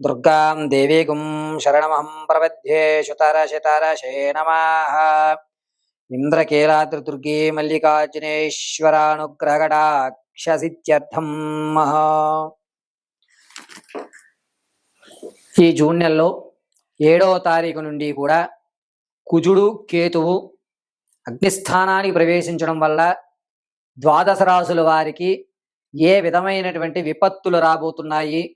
దుర్గాం దేవీగుం శరణమహం ప్రపద్యే శుతరశతరశే నమః ఇంద్రకీలాద్రిదుర్గే మల్లికార్జునేశ్వరానుగ్రహకటాక్షసిత్యర్థం ఈ జూన్ నెలలో ఏడవ తారీఖు నుండి కూడా కుజుడు కేతువు అగ్నిస్థానానికి ప్రవేశించడం వల్ల ద్వాదశ రాసుల వారికి ఏ విధమైనటువంటి విపత్తులు రాబోతున్నాయి?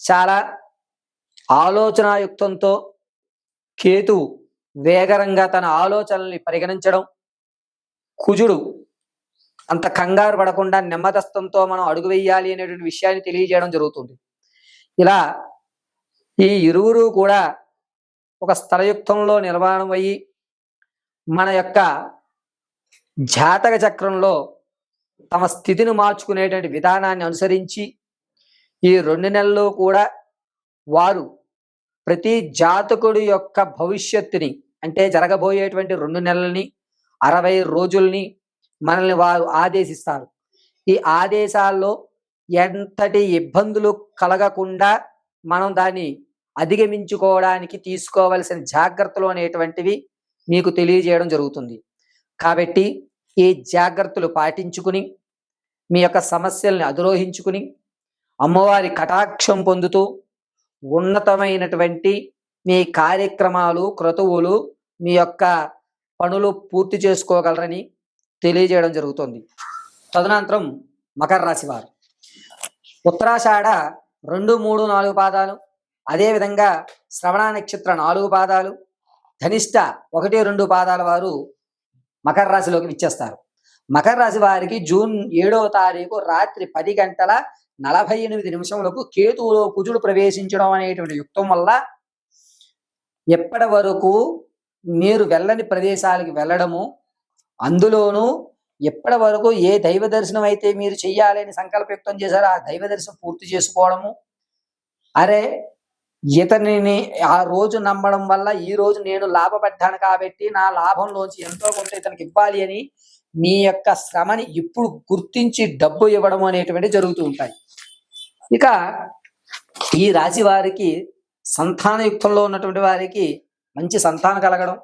చాలా ఆలోచనాయుక్తంతో కేతువు వేగరంగా తన ఆలోచనల్ని పరిగణించడం కుజుడు అంత కంగారు పడకుండా నెమ్మదస్తంతో మనం అడుగు వేయాలి అనేటువంటి విషయాన్ని తెలియజేయడం జరుగుతుంది. ఇలా ఈ ఇరువురు కూడా ఒక స్థలయుక్తంలో నిర్మాణం అయ్యి మన యొక్క జాతక చక్రంలో తమ స్థితిని మార్చుకునేటువంటి విధానాన్ని అనుసరించి ఈ రెండు నెలల్లో కూడా వారు ప్రతి జాతకుడి యొక్క భవిష్యత్తుని అంటే జరగబోయేటువంటి రెండు నెలల్ని అరవై రోజుల్ని మనల్ని వారు ఆదేశిస్తారు. ఈ ఆదేశాల్లో ఎంతటి ఇబ్బందులు కలగకుండా మనం దాన్ని అధిగమించుకోవడానికి తీసుకోవలసిన జాగ్రత్తలు అనేటువంటివి మీకు తెలియజేయడం జరుగుతుంది. కాబట్టి ఈ జాగ్రత్తలు పాటించుకుని మీ యొక్క సమస్యల్ని అధిరోహించుకుని అమ్మవారి కటాక్షం పొందుతూ ఉన్నతమైనటువంటి మీ కార్యక్రమాలు క్రతువులు మీ యొక్క పనులు పూర్తి చేసుకోగలరని తెలియజేయడం జరుగుతుంది. తదనంతరం మకర రాశి వారు. ఉత్తరాషాఢ రెండు మూడు నాలుగు పాదాలు అదేవిధంగా శ్రవణ నక్షత్ర నాలుగు పాదాలు ధనిష్ట ఒకటి రెండు పాదాల వారు మకర రాశిలోకి విచ్చేస్తారు. మకర రాశి వారికి జూన్ ఏడవ తారీఖు రాత్రి పది గంటల నలభై ఎనిమిది నిమిషములకు కేతువులో కుజుడు ప్రవేశించడం అనేటువంటి యుక్తం వల్ల ఎప్పటి వరకు మీరు వెళ్ళని ప్రదేశాలకి వెళ్ళడము అందులోనూ ఎప్పటి వరకు ఏ దైవ దర్శనం అయితే మీరు చెయ్యాలని సంకల్పయుక్తం చేశారో ఆ దైవ దర్శనం పూర్తి చేసుకోవడము. అరే ఇతనిని ఆ రోజు నమ్మడం వల్ల ఈ రోజు నేను లాభపడ్డాను కాబట్టి నా లాభంలోంచి ఎంతో కొంత ఇతనికి ఇవ్వాలి అని మీ యొక్క శ్రమని ఇప్పుడు గుర్తించి డబ్బు ఇవ్వడం అనేటువంటి జరుగుతూ ఉంటాయి. ఇక ఈ రాశి వారికి సంతానయుక్తంలో ఉన్నటువంటి వారికి మంచి సంతానం కలగడం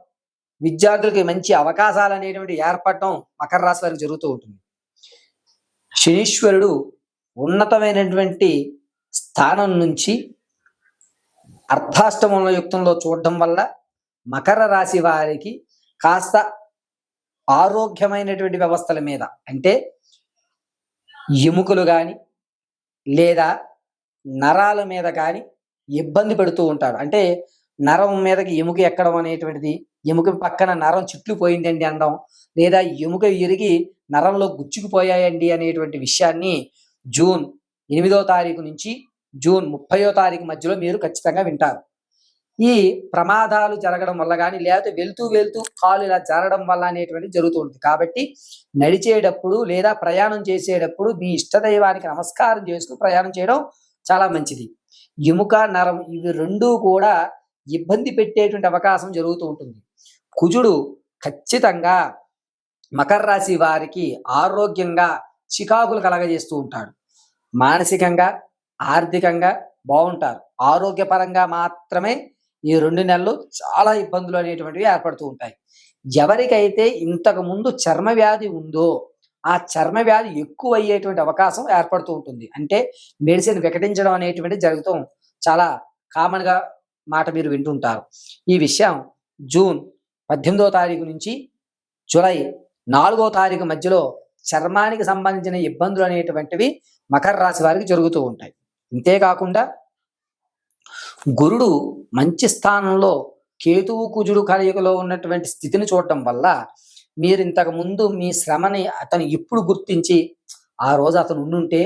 విద్యార్థులకి మంచి అవకాశాలు అనేటువంటి ఏర్పడటం మకర రాశి వారికి జరుగుతూ ఉంటుంది. శనీశ్వరుడు ఉన్నతమైనటువంటి స్థానం నుంచి అర్ధాష్టమంలో యుక్తంలో చూడడం వల్ల మకర రాశి వారికి కాస్త ఆరోగ్యమైనటువంటి వ్యవస్థల మీద అంటే ఎముకలు కానీ లేదా నరాల మీద కానీ ఇబ్బంది పెడుతూ ఉంటారు అంటే నరం మీదకి ఎముక ఎక్కడం అనేటువంటిది ఎముక పక్కన నరం చిట్లు పోయిందండి అనడం లేదా ఎముక ఇరిగి నరంలో గుచ్చుకుపోయాయండి అనేటువంటి విషయాన్ని జూన్ ఎనిమిదో తారీఖు నుంచి జూన్ ముప్పయో తారీఖు మధ్యలో మీరు ఖచ్చితంగా వింటారు. ఈ ప్రమాదాలు జరగడం వల్ల కానీ లేకపోతే వెళ్తూ వెళ్తూ కాలు ఇలా జరగడం వల్ల అనేటువంటిది జరుగుతుంది కాబట్టి నడిచేటప్పుడు లేదా ప్రయాణం చేసేటప్పుడు మీ ఇష్టదైవానికి నమస్కారం చేసుకుని ప్రయాణం చేయడం చాలా మంచిది. ఎముక నరం ఇవి రెండూ కూడా ఇబ్బంది పెట్టేటువంటి అవకాశం జరుగుతూ ఉంటుంది. కుజుడు ఖచ్చితంగా మకర రాశి వారికి ఆరోగ్యంగా చికాకులు కలగజేస్తూ ఉంటాడు. మానసికంగా ఆర్థికంగా బాగుంటారు. ఆరోగ్యపరంగా మాత్రమే ఈ రెండు నెలలు చాలా ఇబ్బందులు అనేటువంటివి ఏర్పడుతూ ఉంటాయి. ఎవరికైతే ఇంతకు ముందు చర్మ వ్యాధి ఉందో ఆ చర్మ వ్యాధి ఎక్కువ అయ్యేటువంటి అవకాశం ఏర్పడుతూ ఉంటుంది. అంటే మెడిసిన్ వికటించడం అనేటువంటి జరుగుతూ చాలా కామన్గా మాట మీరు వింటుంటారు. ఈ విషయం జూన్ పద్దెనిమిదో తారీఖు నుంచి జూలై నాలుగో తారీఖు మధ్యలో చర్మానికి సంబంధించిన ఇబ్బందులు అనేటువంటివి మకర రాశి వారికి జరుగుతూ ఉంటాయి. అంతేకాకుండా గురుడు మంచి స్థానంలో కేతువు కుజుడు కలయికలో ఉన్నటువంటి స్థితిని చూడటం వల్ల మీరు ఇంతకు ముందు మీ శ్రమని అతను ఇప్పుడు గుర్తించి ఆ రోజు అతను ఉండుంటే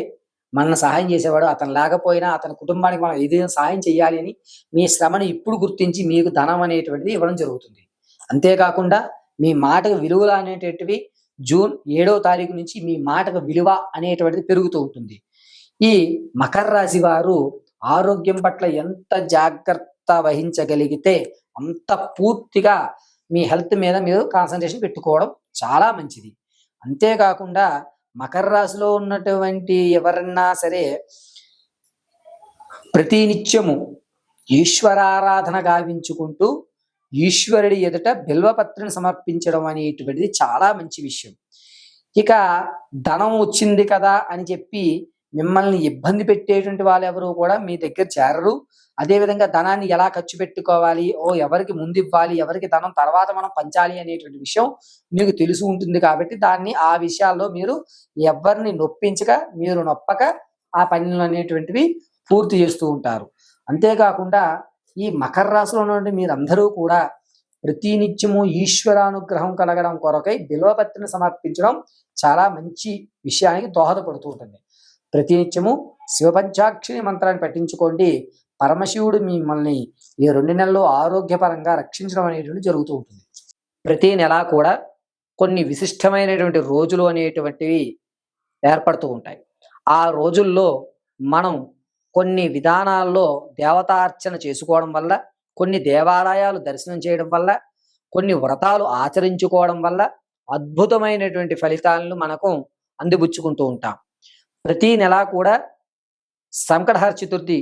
మనల్ని సహాయం చేసేవాడు అతను లేకపోయినా అతని కుటుంబానికి మనం ఏదైనా సహాయం చేయాలి అని మీ శ్రమని ఇప్పుడు గుర్తించి మీకు ధనం అనేటువంటిది ఇవ్వడం జరుగుతుంది. అంతేకాకుండా మీ మాటకు విలువలు అనేటటువంటివి జూన్ ఏడవ తారీఖు నుంచి మీ మాటకు విలువ అనేటువంటిది పెరుగుతూ ఉంటుంది. ఈ మకర రాశి వారు ఆరోగ్యం పట్ల ఎంత జాగ్రత్త వహించగలిగితే అంత పూర్తిగా మీ హెల్త్ మీద మీరు కాన్సన్ట్రేషన్ పెట్టుకోవడం చాలా మంచిది. అంతేకాకుండా మకర రాశిలో ఉన్నటువంటి ఎవరన్నా సరే ప్రతినిత్యము ఈశ్వరారాధన గావించుకుంటూ ఈశ్వరుడి ఎదుట బిల్వపత్రిని సమర్పించడం అనేటువంటిది చాలా మంచి విషయం. ఇక ధనం వచ్చింది కదా అని చెప్పి మిమ్మల్ని ఇబ్బంది పెట్టేటువంటి వాళ్ళు ఎవరు కూడా మీ దగ్గర చేరరు. అదేవిధంగా ధనాన్ని ఎలా ఖర్చు పెట్టుకోవాలి? ఓ ఎవరికి ముందు ఇవ్వాలి? ఎవరికి ధనం తర్వాత మనం పంచాలి అనేటువంటి విషయం మీకు తెలిసి ఉంటుంది కాబట్టి దాన్ని ఆ విషయాల్లో మీరు ఎవరిని నొప్పించక మీరు నొప్పక ఆ పనులు అనేటువంటివి పూర్తి చేస్తూ ఉంటారు. అంతేకాకుండా ఈ మకర రాశిలో ఉన్నటువంటి మీరందరూ కూడా ప్రతినిత్యము ఈశ్వరానుగ్రహం కలగడం కొరకై బిల్వపత్రిని సమర్పించడం చాలా మంచి విషయానికి దోహదపడుతూ ఉంటుంది. ప్రతినిత్యము శివపంచాక్షరి మంత్రాన్ని పఠించుకోండి. పరమశివుడు మిమ్మల్ని ఈ రెండు నెలల్లో ఆరోగ్యపరంగా రక్షించడం అనేటువంటి జరుగుతూ ఉంటుంది. ప్రతి నెల కూడా కొన్ని విశిష్టమైనటువంటి రోజులు అనేటువంటివి ఏర్పడుతూ ఉంటాయి. ఆ రోజుల్లో మనం కొన్ని విధానాల్లో దేవతార్చన చేసుకోవడం వల్ల కొన్ని దేవాలయాలు దర్శనం చేయడం వల్ల కొన్ని వ్రతాలు ఆచరించుకోవడం వల్ల అద్భుతమైనటువంటి ఫలితాలను మనకు అందిపుచ్చుకుంటూ ఉంటాం. ప్రతి నెల కూడా సంకటహర చతుర్థి.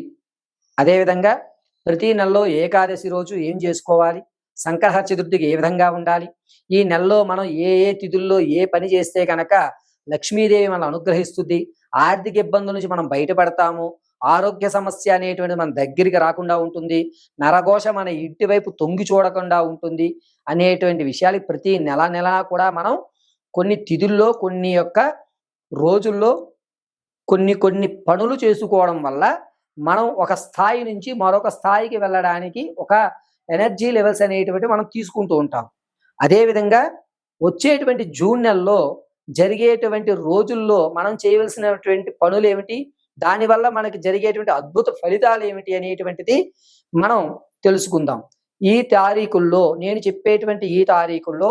అదేవిధంగా ప్రతి నెలలో ఏకాదశి రోజు ఏం చేసుకోవాలి? సంకటహర చతుర్థికి ఏ విధంగా ఉండాలి? ఈ నెలలో మనం ఏ ఏ తిథుల్లో ఏ పని చేస్తే కనుక లక్ష్మీదేవి మనం అనుగ్రహిస్తుంది? ఆర్థిక ఇబ్బందుల నుంచి మనం బయటపడతాము? ఆరోగ్య సమస్య అనేటువంటిది మన దగ్గరికి రాకుండా ఉంటుంది? నరఘోష మన ఇంటి వైపు తొంగి చూడకుండా ఉంటుంది? అనేటువంటి విషయాలు ప్రతి నెల నెల కూడా మనం కొన్ని తిథుల్లో కొన్ని యొక్క రోజుల్లో కొన్ని కొన్ని పనులు చేసుకోవడం వల్ల మనం ఒక స్థాయి నుంచి మరొక స్థాయికి వెళ్ళడానికి ఒక ఎనర్జీ లెవెల్స్ అనేటువంటి మనం తీసుకుంటూ ఉంటాం. అదేవిధంగా వచ్చేటువంటి జూన్ నెలలో జరిగేటువంటి రోజుల్లో మనం చేయవలసినటువంటి పనులు ఏమిటి? దానివల్ల మనకి జరిగేటువంటి అద్భుత ఫలితాలు ఏమిటి అనేటువంటిది మనం తెలుసుకుందాం. ఈ తారీఖుల్లో నేను చెప్పేటువంటి ఈ తారీఖుల్లో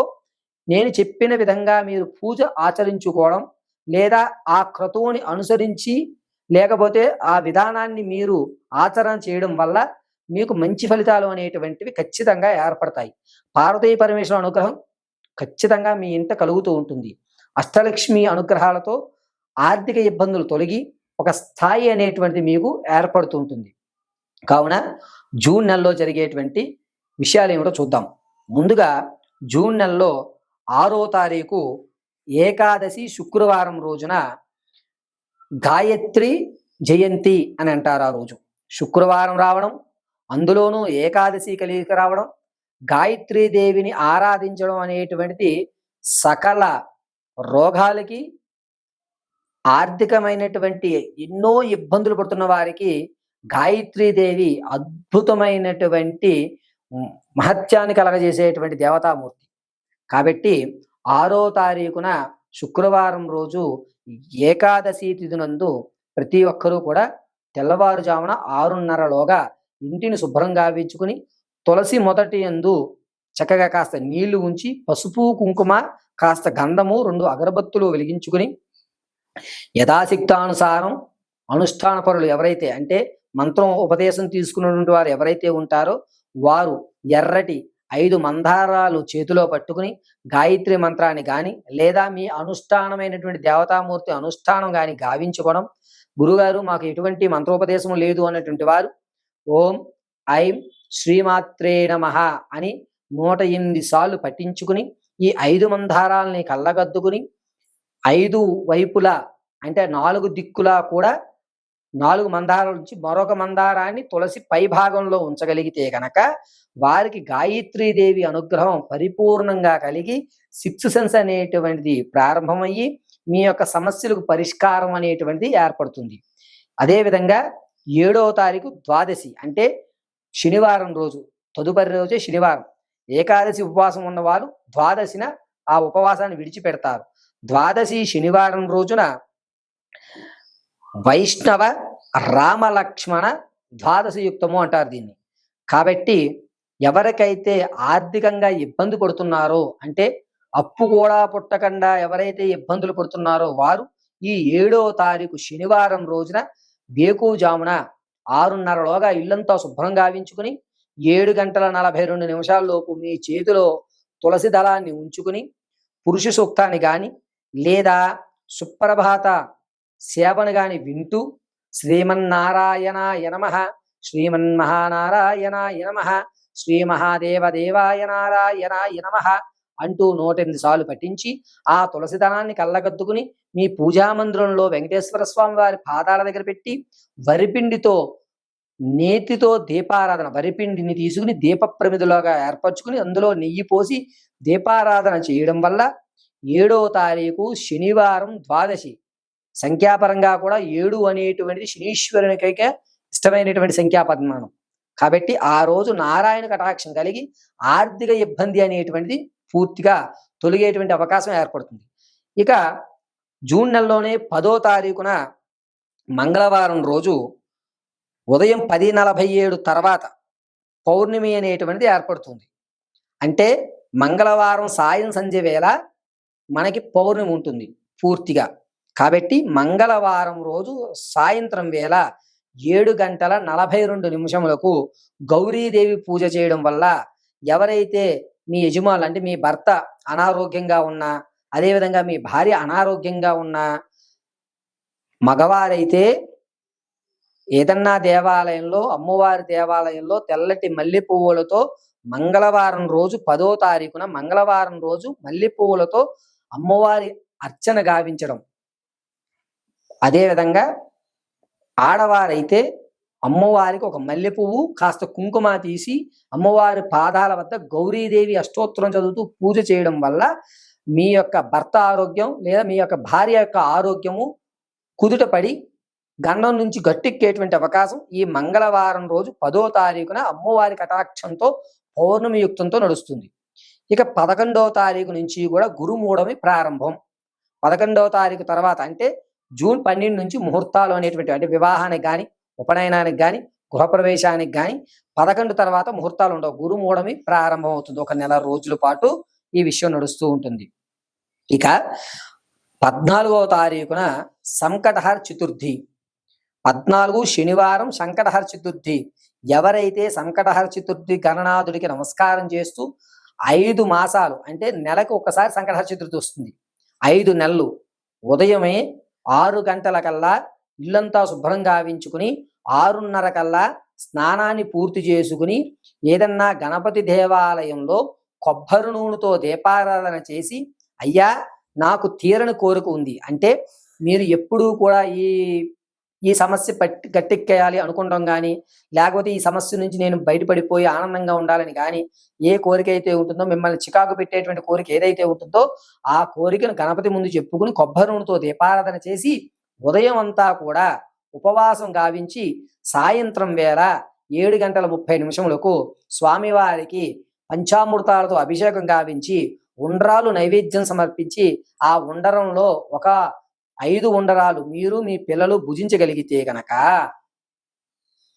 నేను చెప్పిన విధంగా మీరు పూజ ఆచరించుకోవడం లేదా ఆ క్రతువుని అనుసరించి లేకపోతే ఆ విధానాన్ని మీరు ఆచరణ చేయడం వల్ల మీకు మంచి ఫలితాలు అనేటువంటివి ఖచ్చితంగా ఏర్పడతాయి. పార్వతీ పరమేశ్వర అనుగ్రహం ఖచ్చితంగా మీ ఇంట కలుగుతూ ఉంటుంది. అష్టలక్ష్మి అనుగ్రహాలతో ఆర్థిక ఇబ్బందులు తొలగి ఒక స్థాయి అనేటువంటిది మీకు ఏర్పడుతూ ఉంటుంది. కావున జూన్ నెలలో జరిగేటువంటి విషయాలు ఏమిటో చూద్దాం. ముందుగా జూన్ నెలలో ఆరో తారీఖు ఏకాదశి శుక్రవారం రోజున గాయత్రి జయంతి అని అంటారు ఆ రోజు. శుక్రవారం రావడం అందులోనూ ఏకాదశి కలిగి రావడం గాయత్రీ దేవిని ఆరాధించడం అనేటువంటిది సకల రోగాలకి ఆర్థికమైనటువంటి ఎన్నో ఇబ్బందులు పడుతున్న వారికి గాయత్రీ దేవి అద్భుతమైనటువంటి మహత్యాన్ని కలగజేసేటువంటి దేవతామూర్తి. కాబట్టి ఆరో తారీఖున శుక్రవారం రోజు ఏకాదశి తిథినందు ప్రతి ఒక్కరూ కూడా తెల్లవారుజామున ఆరున్నరలోగా ఇంటిని శుభ్రంగా గావించుకుని తులసి మొదటి యందు చక్కగా కాస్త నీళ్ళు ఉంచి పసుపు కుంకుమ కాస్త గంధము రెండు అగరబత్తులు వెలిగించుకుని యథాశక్తానుసారం అనుష్ఠాన పరులు ఎవరైతే అంటే మంత్రం ఉపదేశం తీసుకున్నటువంటి వారు ఎవరైతే ఉంటారో వారు ఎర్రటి ఐదు మందారాలు చేతిలో పట్టుకుని గాయత్రి మంత్రాన్ని కానీ లేదా మీ అనుష్ఠానమైనటువంటి దేవతామూర్తి అనుష్ఠానం కానీ గావించుకోవడం. గురుగారు మాకు ఎటువంటి మంత్రోపదేశం లేదు అన్నటువంటి వారు ఓం ఐం శ్రీమాత్రే నమ అని నూట ఎనిమిది సార్లు పట్టించుకుని ఈ ఐదు మందారాలని కళ్ళగద్దుకుని ఐదు వైపులా అంటే నాలుగు దిక్కులా కూడా నాలుగు మందారాల నుంచి మరొక మందారాన్ని తులసి పై భాగంలో ఉంచగలిగితే గనక వారికి గాయత్రీదేవి అనుగ్రహం పరిపూర్ణంగా కలిగి సిక్స్ సెన్స్ అనేటువంటిది ప్రారంభమయ్యి మీ యొక్క సమస్యలకు పరిష్కారం అనేటువంటిది ఏర్పడుతుంది. అదేవిధంగా ఏడవ తారీఖు ద్వాదశి అంటే శనివారం రోజు తదుపరి రోజే శనివారం. ఏకాదశి ఉపవాసం ఉన్నవారు ద్వాదశిన ఆ ఉపవాసాన్ని విడిచిపెడతారు. ద్వాదశి శనివారం రోజున వైష్ణవ రామలక్ష్మణ ద్వాదశ యుక్తము అంటారు దీన్ని. కాబట్టి ఎవరికైతే ఆర్థికంగా ఇబ్బంది పడుతున్నారో అంటే అప్పు కూడా పుట్టకుండా ఎవరైతే ఇబ్బందులు పడుతున్నారో వారు ఈ ఏడో తారీఖు శనివారం రోజున జామున ఆరున్నరలోగా ఇల్లంతా శుభ్రం గావించుకుని ఏడు గంటల నలభై రెండు నిమిషాల్లోపు మీ చేతిలో తులసి దళాన్ని ఉంచుకుని పురుష సూక్తాన్ని కానీ లేదా సుప్రభాత సేవను గాని వింటూ శ్రీమన్నారాయణాయ నమ. శ్రీమన్మహానారాయణాయ నమ. శ్రీ మహాదేవదేవాయ నారాయణాయ నమ అంటూ నూట ఎనిమిది సార్లు పఠించి ఆ తులసిదనాన్ని కళ్ళగద్దుకుని మీ పూజా మందిరంలో వెంకటేశ్వర స్వామి వారి పాదాల దగ్గర పెట్టి వరిపిండితో నేతితో దీపారాధన వరిపిండిని తీసుకుని దీప ప్రమిదిలోగా ఏర్పరచుకుని అందులో నెయ్యి పోసి దీపారాధన చేయడం వల్ల ఏడో తారీఖు శనివారం ద్వాదశి. సంఖ్యాపరంగా కూడా ఏడు అనేటువంటిది శనీశ్వరునికైతే ఇష్టమైనటువంటి సంఖ్యాపద్మానం. కాబట్టి ఆ రోజు నారాయణ కటాక్షం కలిగి ఆర్థిక ఇబ్బంది అనేటువంటిది పూర్తిగా తొలగేటువంటి అవకాశం ఏర్పడుతుంది. ఇక జూన్ నెలలోనే పదో తారీఖున మంగళవారం రోజు ఉదయం పది నలభై ఏడు తర్వాత పౌర్ణమి అనేటువంటిది ఏర్పడుతుంది. అంటే మంగళవారం సాయం సంధ్య వేళ మనకి పౌర్ణమి ఉంటుంది పూర్తిగా. కాబట్టి మంగళవారం రోజు సాయంత్రం వేళ ఏడు గంటల నలభై రెండు నిమిషములకు గౌరీదేవి పూజ చేయడం వల్ల ఎవరైతే మీ యజమానులు అంటే మీ భర్త అనారోగ్యంగా ఉన్నా అదేవిధంగా మీ భార్య అనారోగ్యంగా ఉన్నా మగవారైతే ఏదన్నా దేవాలయంలో అమ్మవారి దేవాలయంలో తెల్లటి మల్లె పువ్వులతో మంగళవారం రోజు పదో తారీఖున మంగళవారం రోజు మల్లె పువ్వులతో అమ్మవారి అర్చన గావించడం. అదేవిధంగా ఆడవారైతే అమ్మవారికి ఒక మల్లె పువ్వు కాస్త కుంకుమ తీసి అమ్మవారి పాదాల వద్ద గౌరీదేవి అష్టోత్తరం చదువుతూ పూజ చేయడం వల్ల మీ యొక్క భర్త ఆరోగ్యం లేదా మీ యొక్క భార్య యొక్క ఆరోగ్యము కుదుటపడి గండం నుంచి గట్టెక్కేటువంటి అవకాశం ఈ మంగళవారం రోజు పదో తారీఖున అమ్మవారి కటాక్షంతో పౌర్ణమి యుక్తంతో నడుస్తుంది. ఇక పదకొండవ తారీఖు నుంచి కూడా గురుమూఢమి ప్రారంభం. పదకొండవ తారీఖు తర్వాత అంటే జూన్ పన్నెండు నుంచి ముహూర్తాలు అనేటువంటి అంటే వివాహానికి కానీ ఉపనయనానికి కానీ గృహప్రవేశానికి కానీ పదకొండు తర్వాత ముహూర్తాలు ఉండవు. గురుమూఢమి ప్రారంభం అవుతుంది ఒక నెల రోజుల పాటు ఈ విషయం నడుస్తూ ఉంటుంది. ఇక పద్నాలుగవ తారీఖున సంకటహర్ చతుర్థి. పద్నాలుగు శనివారం సంకటహర చతుర్థి. ఎవరైతే సంకటహర చతుర్థి గణనాథుడికి నమస్కారం చేస్తూ ఐదు మాసాలు అంటే నెలకు ఒకసారి సంకటహర చతుర్థి వస్తుంది. ఐదు నెలలు. ఉదయమే ఆరు గంటల కల్లా ఇల్లంతా శుభ్రం గావించుకుని ఆరున్నర కల్లా స్నానాన్ని పూర్తి చేసుకుని ఏదన్నా గణపతి దేవాలయంలో కొబ్బరి నూనెతో దీపారాధన చేసి అయ్యా నాకు తీరని కోరిక ఉంది. అంటే మీరు ఎప్పుడూ కూడా ఈ ఈ సమస్య పట్టి గట్టెక్కేయాలి అనుకుంటాం కానీ లేకపోతే ఈ సమస్య నుంచి నేను బయటపడిపోయి ఆనందంగా ఉండాలని కానీ ఏ కోరిక అయితే ఉంటుందో మిమ్మల్ని చికాకు పెట్టేటువంటి కోరిక ఏదైతే ఉంటుందో ఆ కోరికను గణపతి ముందు చెప్పుకుని కొబ్బరి నూనెతో దీపారాధన చేసి ఉదయం అంతా కూడా ఉపవాసం గావించి సాయంత్రం వేళ ఏడు గంటల ముప్పై నిమిషములకు స్వామివారికి పంచామృతాలతో అభిషేకం గావించి ఉండ్రాలు నైవేద్యం సమర్పించి ఆ ఉండరంలో ఒక ఐదు ఉండరాలు మీరు మీ పిల్లలు భుజించగలిగితే గనక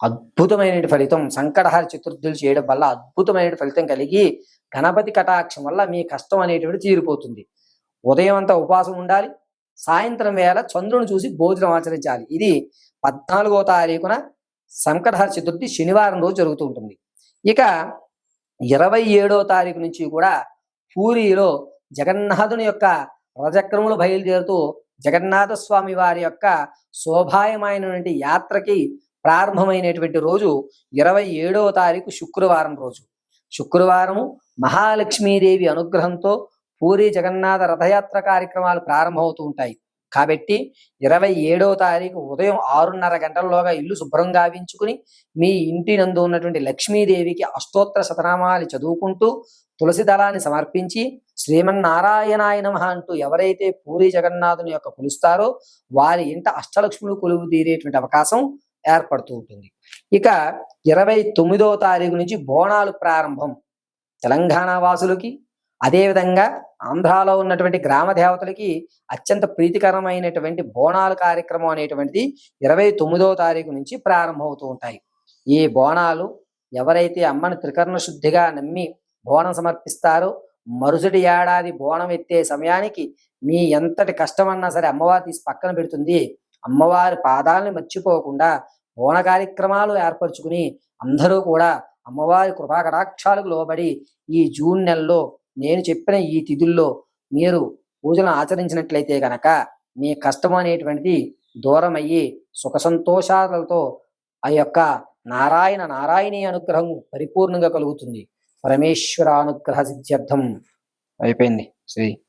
అద్భుతమైన ఫలితం సంకటహార చతుర్థులు చేయడం వల్ల అద్భుతమైన ఫలితం కలిగి గణపతి కటాక్షం వల్ల మీ కష్టం అనేటువంటి తీరిపోతుంది. ఉదయం అంతా ఉపవాసం ఉండాలి. సాయంత్రం వేళ చంద్రుని చూసి భోజనం ఆచరించాలి. ఇది పద్నాలుగో తారీఖున సంకటహర చతుర్థి శనివారం రోజు జరుగుతూ ఉంటుంది. ఇక ఇరవై ఏడో తారీఖు నుంచి కూడా పూరిలో జగన్నాథుని యొక్క రజక్రములు బయలుదేరుతూ జగన్నాథ స్వామి వారి యొక్క శోభాయమైనటువంటి యాత్రకి ప్రారంభమైనటువంటి రోజు ఇరవై ఏడవ తారీఖు శుక్రవారం రోజు. శుక్రవారము మహాలక్ష్మీదేవి అనుగ్రహంతో పూరి జగన్నాథ రథయాత్ర కార్యక్రమాలు ప్రారంభమవుతూ ఉంటాయి. కాబట్టి ఇరవై ఏడవ తారీఖు ఉదయం ఆరున్నర గంటల్లోగా ఇల్లు శుభ్రం గావించుకుని మీ ఇంటి నందు ఉన్నటువంటి లక్ష్మీదేవికి అష్టోత్తర శతనామాలు చదువుకుంటూ తులసి దళాన్ని సమర్పించి శ్రీమన్నారాయణాయ నమః అంటూ ఎవరైతే పూరి జగన్నాథుని యొక్క కొలుస్తారో వారి ఇంట అష్టలక్ష్ములు కొలువు తీరేటువంటి అవకాశం ఏర్పడుతూ ఉంటుంది. ఇక ఇరవై తొమ్మిదవ తారీఖు నుంచి బోనాలు ప్రారంభం తెలంగాణ వాసులకి అదేవిధంగా ఆంధ్రాలో ఉన్నటువంటి గ్రామ దేవతలకి అత్యంత ప్రీతికరమైనటువంటి బోనాల కార్యక్రమం అనేటువంటిది ఇరవై తొమ్మిదవ తారీఖు నుంచి ప్రారంభమవుతూ ఉంటాయి. ఈ బోనాలు ఎవరైతే అమ్మని త్రికరణ శుద్ధిగా నమ్మి బోనం సమర్పిస్తారు. మరుసటి ఏడాది బోనం ఎత్తే సమయానికి మీ ఎంతటి కష్టమన్నా సరే అమ్మవారు తీసి పక్కన పెడుతుంది. అమ్మవారి పాదాలను మర్చిపోకుండా బోన కార్యక్రమాలు ఏర్పరచుకుని అందరూ కూడా అమ్మవారి కృపా కటాక్షాలకు లోబడి ఈ జూన్ నెలలో నేను చెప్పిన ఈ తిథుల్లో మీరు పూజలను ఆచరించినట్లయితే గనక మీ కష్టం అనేటువంటిది దూరం అయ్యి సుఖ సంతోషాలతో ఆ యొక్క నారాయణ నారాయణీ అనుగ్రహం పరిపూర్ణంగా కలుగుతుంది. పరమేశ్వరానుగ్రహ సిద్ధ్యర్థం. అయిపోయింది. శ్రీ